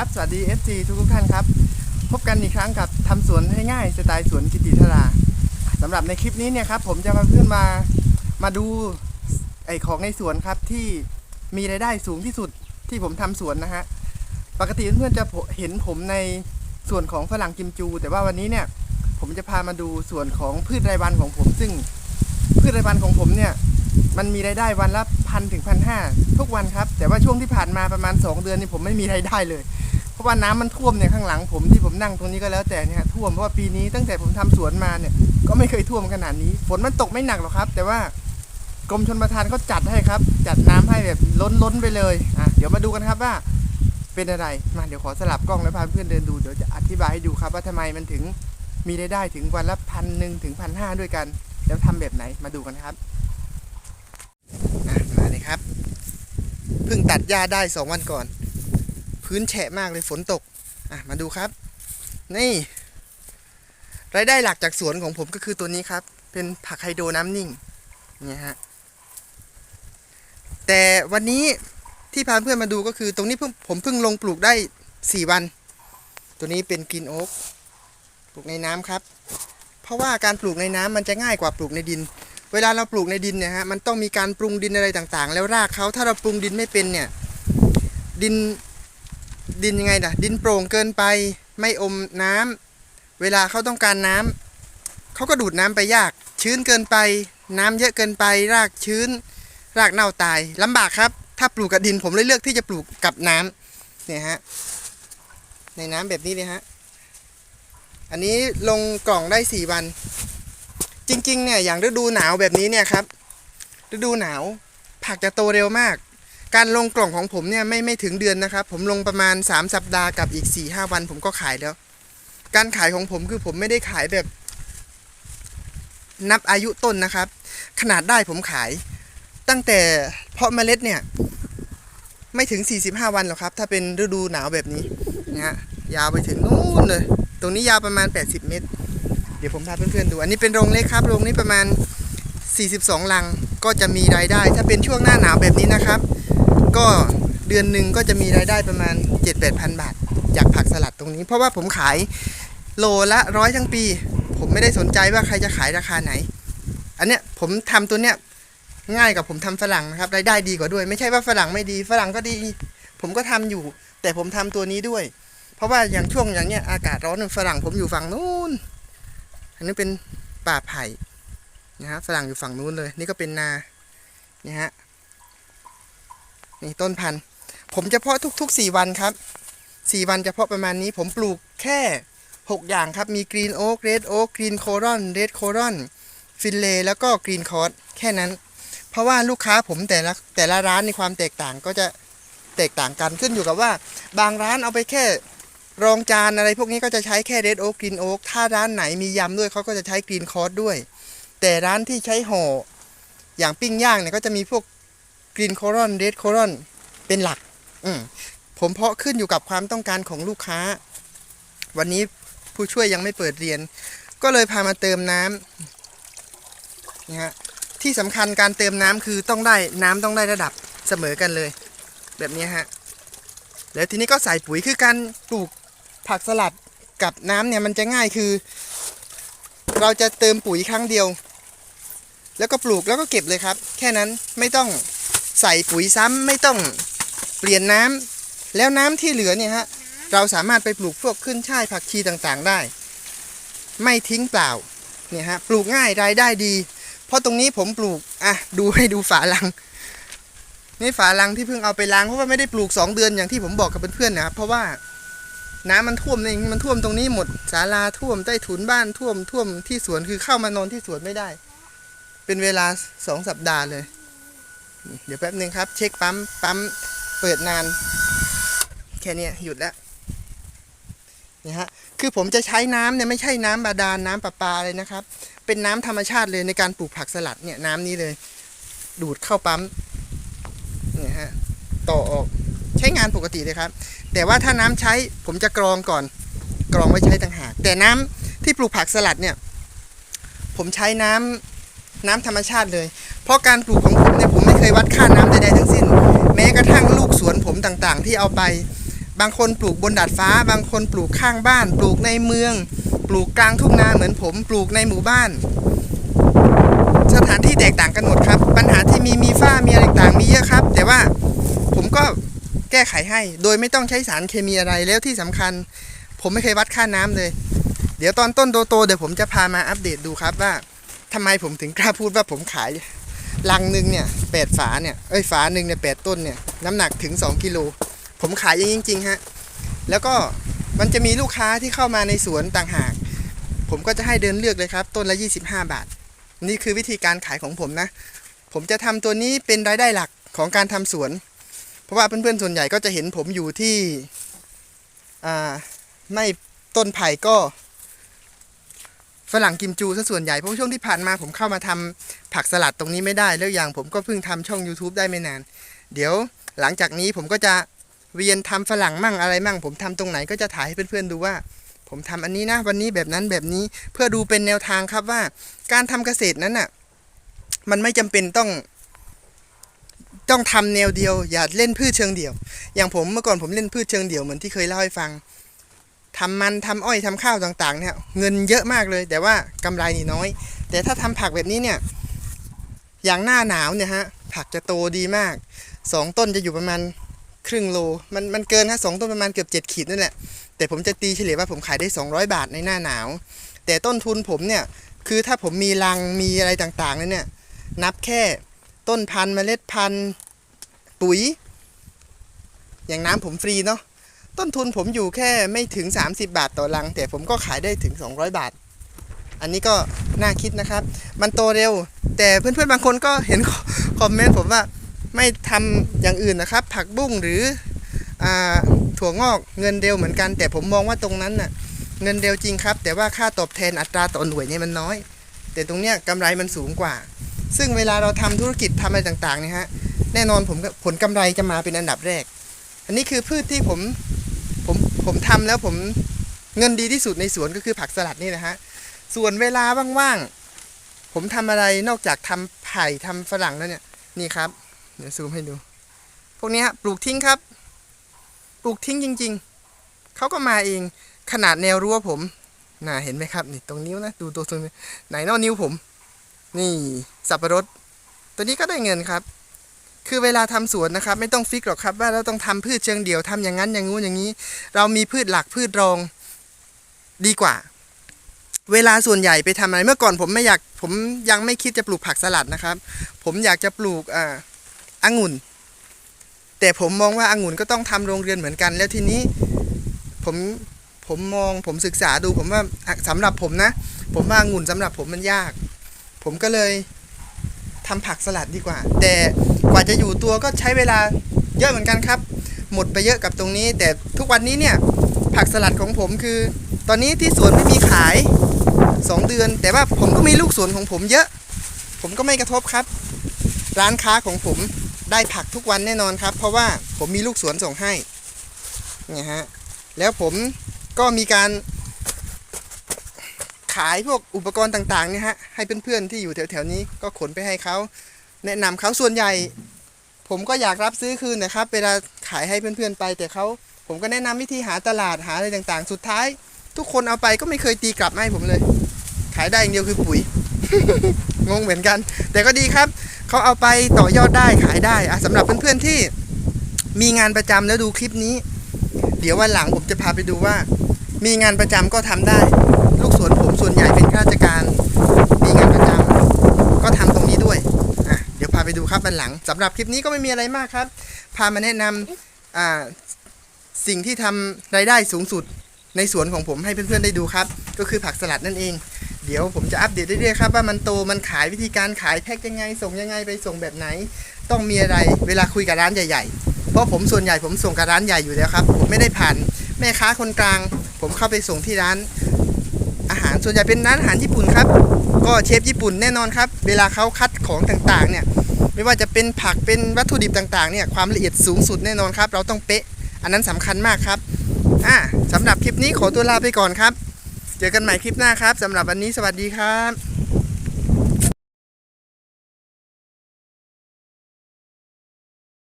ครับสวัสดี FC ทุกทุกท่านครับ พบกันอีกครั้งกับทำสวนให้ง่ายสไตล์สวนกิติธราสำหรับในคลิปนี้เนี่ยครับผมจะพาเพื่อนมามาดูไอของในสวนครับที่มีรายได้สูงที่สุดที่ผมทำสวนนะฮะปกติเพื่อนๆจะเห็นผมในส่วนของฝรั่งกิมจู แต่ว่าวันนี้เนี่ยผมจะพามาดูส่วนของพืชรายวันของผม ซึ่งพืชรายวันของผมเนี่ยมันมีรายได้วันละพันถึงพันห้าทุกวันครับ แต่ว่าช่วงที่ผ่านมาประมาณ 2 เดือนนี่ผมไม่มีรายได้เลย เพราะว่าน้ำมันท่วมเนี่ยข้างหลังผมที่ผมนั่งตรงนี้ก็แล้วแต่เนี่ยท่วมเพราะว่าปีนี้ตั้งแต่ผมทำสวนมาเนี่ยก็ไม่เคยท่วมขนาดนี้ ฝนมันตกไม่หนักหรอกครับ แต่ว่ากรมชนประทานเขาจัดให้ครับ จัดน้ำให้แบบล้นล้นไปเลยอะเดี๋ยวมาดูกันครับว่าเป็นอะไรมาเดี๋ยวขอสลับกล้องแล้วพาเพื่อนเดินดูเดี๋ยวจะอธิบายให้ดูครับว่าทำไมมันถึงมีรายได้ถึงวันละพันหนึ่งถึงพันห้าด้วยกัน แล้วทำแบบไหนมาดูกันครับมาเลยครับเพิ่งตัดหญ้าได้สองวันก่อน พื้นแฉะมากเลยฝนตก อะมาดูครับ นี่ รายได้หลักจากสวนของผมก็คือตัวนี้ครับ เป็นผักไฮโดรน้ำนิ่งเนี่ยฮะแต่วันนี้ที่พาเพื่อนมาดูก็คือ ตรงนี้เพิ่งผมเพิ่งลงปลูกได้สี่วัน ตัวนี้เป็นกรีนโอ๊กปลูกในน้ำครับ เพราะว่าการปลูกในน้ำมันจะง่ายกว่าปลูกในดิน เวลาเราปลูกในดินเนี่ยฮะมันต้องมีการปรุงดินอะไรต่างๆ แล้วรากเขาถ้าเราปรุงดินไม่เป็นเนี่ยดิน ดินยังไงนะดินโปร่งเกินไป ไม่อมน้ำเวลาเขาต้องการน้ำเขาก็ดูดน้ำไปยาก ชื้นเกินไป น้ำเยอะเกินไป รากชื้น รากเน่าตายลำบากครับ ถ้าปลูกกับดินผมเลยเลือกที่จะปลูกกับน้ำเนี่ยฮะในน้ำแบบนี้เลยฮะอันนี้ลงกล่องได้สี่วัน จริงๆเนี่ยอย่างฤดูหนาวแบบนี้เนี่ยครับฤดูหนาวผักจะโตเร็วมาก การลงกล่องของผมเนี่ยไม่ไม่ถึงเดือนนะครับ ผมลงประมาณ 3 สัปดาห์กับอีก 4 5 วัน ผมก็ขายแล้ว การขายของผมคือผมไม่ได้ขายแบบ นับอายุต้นนะครับ ขนาดได้ผมขาย ตั้งแต่เพาะเมล็ดเนี่ย ไม่ถึง 45 วันหรอกครับ ถ้าเป็นฤดูหนาวแบบนี้นะฮะยาวไปถึงนู่นเลย ตรงนี้ยาวประมาณ 80 เมตร เดี๋ยวผมพาเพื่อนๆดู อันนี้เป็นโรงเล็กครับโรงนี้ประมาณ 42 ลังก็จะมีรายได้ ถ้าเป็นช่วงหน้าหนาวแบบนี้นะครับ ก็เดือนหนึ่งก็จะมีรายได้ประมาณ 7-8พันบาท จากผักสลัดตรงนี้ เพราะว่าผมขายโลละร้อยทั้งปี ผมไม่ได้สนใจว่าใครจะขายราคาไหน อันเนี้ยผมทำตัวเนี้ยง่ายกว่าผมทำฝรั่งนะครับรายได้ดีกว่าด้วย ไม่ใช่ว่าฝรั่งไม่ดีฝรั่งก็ดี ผมก็ทำอยู่ แต่ผมทำตัวนี้ด้วย เพราะว่าอย่างช่วงอย่างเนี้ยอากาศร้อนฝรั่งผมอยู่ฝั่งนู้นอันนี้เป็นป่าไผ่นะฮะฝรั่งอยู่ฝั่งนู้นเลย นี่ก็เป็นนานี่ฮะ นี่ต้นพันธุ์ ผมจะเพาะทุกๆ 4 วันครับ 4 วันจะเพาะประมาณนี้ ผมปลูกแค่ 6 อย่างครับ มีกรีนโอ๊กเรดโอ๊กกรีนโครอนเรดโครอนฟินเลแล้วก็กรีนคอร์สแค่นั้น เพราะว่าลูกค้าผมแต่ละแต่ละร้านในความแตกต่างก็จะแตกต่างกันขึ้นอยู่กับว่า บางร้านเอาไปแค่รองจานอะไรพวกนี้ก็จะใช้แค่เรดโอ๊กกรีนโอ๊กถ้าร้านไหนมียำด้วยเขาก็จะใช้กรีนคอร์สด้วย แต่ร้านที่ใช้ห่ออย่างปิ้งย่างเนี่ยก็จะมีพวก กรีนโครอนเรดโครอนเป็นหลัก อืมผมเพาะขึ้นอยู่กับความต้องการของลูกค้า วันนี้ผู้ช่วยยังไม่เปิดเรียน ก็เลยพามาเติมน้ำนะฮะที่สำคัญการเติมน้ำคือต้องได้น้ำต้องได้ระดับเสมอกันเลย แบบนี้ฮะแล้วทีนี้ก็ใส่ปุ๋ยคือการปลูกผักสลัดกับน้ำเนี่ยมันจะง่ายคือ เราจะเติมปุ๋ยครั้งเดียว แล้วก็ปลูกแล้วก็เก็บเลยครับ แค่นั้นไม่ต้อง ใส่ปุ๋ยซ้ำไม่ต้องเปลี่ยนน้ำแล้วน้ำที่เหลือเนี่ยฮะเราสามารถไปปลูกพวกขึ้นช่ายผักชีต่างๆได้ ไม่ทิ้งเปล่าเนี่ยฮะปลูกง่ายรายได้ดี เพราะตรงนี้ผมปลูกอะดูให้ดูฝาลังนี่ฝาลังที่เพิ่งเอาไปล้างเพราะว่าไม่ได้ปลูก 2 เดือนอย่างที่ผมบอกกับเพื่อนๆนะครับเพราะว่าน้ำมันท่วมเองมันท่วมตรงนี้หมดศาลาท่วมใต้ถุนบ้านท่วมท่วมที่สวนคือเข้ามานอนที่สวนไม่ได้ เป็นเวลาสองสัปดาห์เลย เดี๋ยวแป๊บหนึ่งครับ เช็คปั๊มปั๊มเปิดนาน แค่นี้หยุดแล้วนี่ฮะคือผมจะใช้น้ำเนี่ยไม่ใช่น้ำบาดาลน้ำประปาเลยนะครับ เป็นน้ำธรรมชาติเลยในการปลูกผักสลัดเนี่ยน้ำนี้เลย ดูดเข้าปั๊มเนี่ยฮะต่อออกใช้งานปกติเลยครับ แต่ว่าถ้าน้ำใช้ผมจะกรองก่อน กรองไว้ใช้ต่างหาก แต่น้ำที่ปลูกผักสลัดเนี่ย ผมใช้น้ำน้ำธรรมชาติเลย เพราะการปลูกของผมเนี่ย เคยวัดค่าน้ำใดๆทั้งสิ้น แม้กระทั่งลูกสวนผมต่างๆ ที่เอาไป บางคนปลูกบนดาดฟ้า บางคนปลูกข้างบ้าน ปลูกในเมือง ปลูกกลางทุ่งนาเหมือนผมปลูกในหมู่บ้าน สถานที่แตกต่างกันหมดครับ ปัญหาที่มีมีฝ้ามีอะไรต่างมีเยอะครับ แต่ว่าผมก็แก้ไขให้ โดยไม่ต้องใช้สารเคมีอะไรแล้วที่สำคัญ ผมไม่เคยวัดค่าน้ำเลย เดี๋ยวตอนต้นโตๆเดี๋ยวผมจะพามาอัปเดตดูครับว่าทำไมผมถึงกล้าพูดว่าผมขาย ลังหนึ่งเนี่ยแปดฝาเนี่ยเอ้ยฝาหนึ่งเนี่ยแปดต้นเนี่ยน้ำหนักถึง 2กิโลผมขายอย่างจริงๆฮะแล้วก็มันจะมีลูกค้าที่เข้ามาในสวนต่างหาก ผมก็จะให้เดินเลือกเลยครับ ต้นละ 25 บาท นี่คือวิธีการขายของผมนะ ผมจะทำตัวนี้เป็นรายได้หลักของการทำสวน เพราะว่าเพื่อนๆส่วนใหญ่ก็จะเห็นผมอยู่ที่ไม่ต้นไผ่ก็ ฝรั่งกิมจูซะส่วนใหญ่เพราะช่วงที่ผ่านมาผมเข้ามาทำผักสลัดตรงนี้ไม่ได้ แล้วอย่างผมก็เพิ่งทำช่อง YouTube ได้ไม่นาน เดี๋ยวหลังจากนี้ผมก็จะเวียนทำฝรั่งมั่งอะไรมั่ง ผมทำตรงไหนก็จะถ่ายให้เพื่อนๆดูว่า ผมทำอันนี้นะวันนี้แบบนั้นแบบนี้เพื่อดูเป็นแนวทางครับว่า การทำเกษตรนั้นน่ะมันไม่จำเป็นต้อง ต้องทำแนวเดียว อย่าเล่นพืชเชิงเดี่ยว อย่างผมเมื่อก่อนผมเล่นพืชเชิงเดี่ยวเหมือนที่เคยเล่าให้ฟัง ทำมันทำอ้อยทำข้าวต่างๆ เนี่ยเงินเยอะมากเลย แต่ว่ากำไรนี่น้อย แต่ถ้าทำผักแบบนี้เนี่ย อย่างหน้าหนาวเนี่ยฮะผักจะโตดีมากสองต้นจะอยู่ประมาณครึ่งโล มันมันเกินฮะสองต้นประมาณเกือบเจ็ดขีดนั่นแหละ แต่ผมจะตีเฉลี่ยว่าผมขายได้ 200 บาทในหน้าหนาว แต่ต้นทุนผมเนี่ย คือถ้าผมมีรังมีอะไรต่างๆเนี่ย นับแค่ต้นพันธุ์เมล็ดพันธุ์ปุ๋ย อย่างน้ำผมฟรีเนาะ ต้นทุนผมอยู่แค่ไม่ถึง 30 บาทต่อรัง แต่ผมก็ขายได้ถึง 200 บาท อันนี้ก็น่าคิดนะครับ มันโตเร็ว แต่เพื่อนๆบางคนก็เห็นคอมเมนต์ผมว่าไม่ทำอย่างอื่นนะครับ ผักบุ้งหรืออถั่วงอกเงินเร็วเหมือนกัน แต่ผมมองว่าตรงนั้นน่ะเงินเร็วจริงครับ แต่ว่าค่าตอบแทนอัตราต่อหน่วยเนี่ยมันน้อย แต่ตรงเนี้ยกำไรมันสูงกว่า ซึ่งเวลาเราทำธุรกิจทำอะไรต่างๆเนี่ยฮะแน่นอนผมผลกำไรจะมาเป็นอันดับแรก อันนี้คือพืชที่ผม ผมผมทำแล้วผมเงินดีที่สุดในสวนก็คือผักสลัดนี่นะฮะ ส่วนเวลาว่างๆ ผมทำอะไรนอกจากทำไผ่ทำฝรั่งแล้วเนี่ย นี่ครับ เดี๋ยวซูมให้ดู พวกนี้ฮะปลูกทิ้งครับ ปลูกทิ้งจริง ๆ เขาก็มาเอง ขนาดแนวรั้วผม น่าเห็นไหมครับ นี่ตรงนิ้วนะ ดูตัวตรงไหนนอกนิ้วผม นี่ สับปะรด ตัวนี้ก็ได้เงินครับ คือเวลาทำสวนนะครับ ไม่ต้องฟิกหรอกครับ ว่าเราต้องทำพืชเชิงเดี่ยวทำอย่างนั้นอย่างงู้นอย่างนี้ เรามีพืชหลักพืชรองดีกว่า เวลาส่วนใหญ่ไปทำอะไร เมื่อก่อนผมไม่อยากผมยังไม่คิดจะปลูกผักสลัดนะครับ ผมอยากจะปลูกอ่าองุ่น แต่ผมมองว่าองุ่นก็ต้องทำโรงเรือนเหมือนกัน แล้วทีนี้ผมผมมองผมศึกษาดูผมว่าอะสำหรับผมนะ ผมว่าองุ่นสำหรับผมมันยาก ผมก็เลย ทำผักสลัดดีกว่า แต่กว่าจะอยู่ตัวก็ใช้เวลาเยอะเหมือนกันครับ หมดไปเยอะกับตรงนี้ แต่ทุกวันนี้เนี่ยผักสลัดของผมคือ ตอนนี้ที่สวนไม่มีขาย 2 เดือน แต่ว่าผมก็มีลูกสวนของผมเยอะ ผมก็ไม่กระทบครับ ร้านค้าของผมได้ผักทุกวันแน่นอนครับ เพราะว่าผมมีลูกสวนส่งให้เนี่ยฮะแล้วผมก็มีการ ขายพวกอุปกรณ์ต่างๆเนี่ยฮะให้เพื่อนๆที่อยู่แถวๆนี้ก็ขนไปให้เขาแนะนำเขาส่วนใหญ่ ผมก็อยากรับซื้อคืนนะครับ เวลาขายให้เพื่อนๆไป แต่เขาผมก็แนะนำวิธีหาตลาดหาอะไรต่างๆ สุดท้าย ทุกคนเอาไปก็ไม่เคยตีกลับมาให้ผมเลย ขายได้อย่างเดียวคือปุ๋ยงงเหมือนกัน แต่ก็ดีครับเขาเอาไปต่อยอดได้ขายได้อะสำหรับเพื่อนๆที่มีงานประจำแล้วดูคลิปนี้ เดี๋ยววันหลังผมจะพาไปดูว่า มีงานประจำก็ทำได้ วนผมส่วนใหญ่เป็นข้าราชการมีงานประจำก็ทำตรงนี้ด้วยอะเดี๋ยวพาไปดูครับวันหลังสำหรับคลิปนี้ก็ไม่มีอะไรมากครับ พามาแนะนำอ่าสิ่งที่ทำรายได้สูงสุดในสวนของผมให้เพื่อนๆได้ดูครับ ก็คือผักสลัดนั่นเอง เดี๋ยวผมจะอัปเดตเรื่อยๆครับว่ามันโตมันขายวิธีการขายแพ็คยังไง ส่งยังไงไปส่งแบบไหน ต้องมีอะไรเวลาคุยกับร้านใหญ่ ๆ เพราะผมส่วนใหญ่ผมส่งกับร้านใหญ่อยู่แล้วครับ ผมไม่ได้ผ่านแม่ค้าคนกลาง ผมเข้าไปส่งที่ร้าน อาหารส่วนใหญ่เป็นร้านอาหารญี่ปุ่นครับ ก็เชฟญี่ปุ่นแน่นอนครับ เวลาเขาคัดของต่างๆ เนี่ยไม่ว่าจะเป็นผักเป็นวัตถุดิบต่างๆ เนี่ยความละเอียดสูงสุดแน่นอนครับ เราต้องเป๊ะ อันนั้นสำคัญมากครับอ่าสำหรับคลิปนี้ขอตัวลาไปก่อนครับ เจอกันใหม่คลิปหน้าครับสำหรับวันนี้สวัสดีครับ